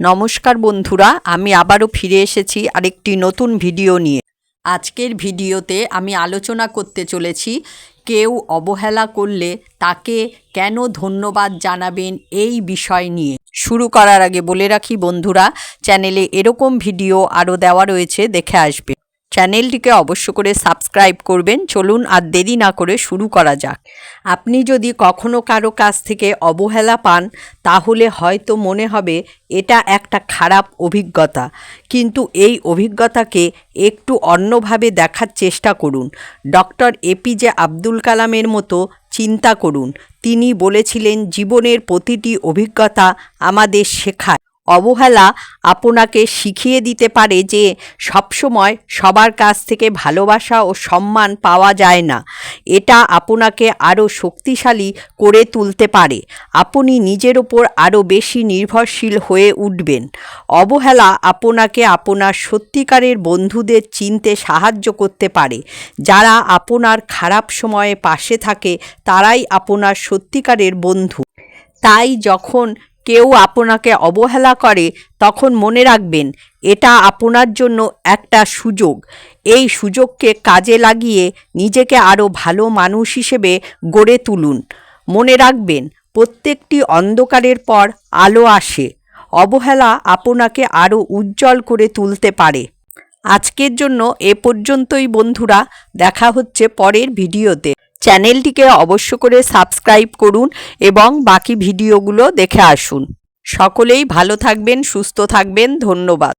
নমস্কার বন্ধুরা, আমি আবারও ফিরে এসেছি আরেকটি নতুন ভিডিও নিয়ে। আজকের ভিডিওতে আমি আলোচনা করতে চলেছি, কেউ অবহেলা করলে তাকে কেন ধন্যবাদ জানাবেন এই বিষয় নিয়ে। শুরু করার আগে বলে রাখি বন্ধুরা, চ্যানেলে এরকম ভিডিও আরও দেওয়া রয়েছে, দেখে আসবে। চ্যানেলটিকে অবশ্য করে সাবস্ক্রাইব করবেন। চলুন আর দেরি না করে শুরু করা যাক। আপনি যদি কখনো কারও কাছ থেকে অবহেলা পান, তাহলে হয়তো মনে হবে এটা একটা খারাপ অভিজ্ঞতা। কিন্তু এই অভিজ্ঞতাকে একটু অন্যভাবে দেখার চেষ্টা করুন। ডক্টর এপিজে আব্দুল কালামের মতো চিন্তা করুন। তিনি বলেছিলেন, জীবনের প্রতিটি অভিজ্ঞতা আমাদের শেখায়। অবহেলা আপনাকে শিখিয়ে দিতে পারে যে সবসময় সবার কাছ থেকে ভালোবাসা ও সম্মান পাওয়া যায় না। এটা আপনাকে আরও শক্তিশালী করে তুলতে পারে। আপনি নিজের ওপর আরও বেশি নির্ভরশীল হয়ে উঠবেন। অবহেলা আপনাকে আপনার সত্যিকারের বন্ধুদের চিনতে সাহায্য করতে পারে। যারা আপনার খারাপ সময়ে পাশে থাকে, তারাই আপনার সত্যিকারের বন্ধু। তাই যখন কেউ আপনাকে অবহেলা করে, তখন মনে রাখবেন, এটা আপনার জন্য একটা সুযোগ। এই সুযোগকে কাজে লাগিয়ে নিজেকে আরও ভালো মানুষ হিসেবে গড়ে তুলুন। মনে রাখবেন, প্রত্যেকটি অন্ধকারের পর আলো আসে। অবহেলা আপনাকে আরও উজ্জ্বল করে তুলতে পারে। আজকের জন্য এ পর্যন্তই বন্ধুরা, দেখা হচ্ছে পরের ভিডিওতে। চ্যানেলটিকে অবশ্য করে সাবস্ক্রাইব করুন এবং বাকি ভিডিওগুলো দেখে আসুন। সকলেই ভালো থাকবেন, সুস্থ থাকবেন, ধন্যবাদ।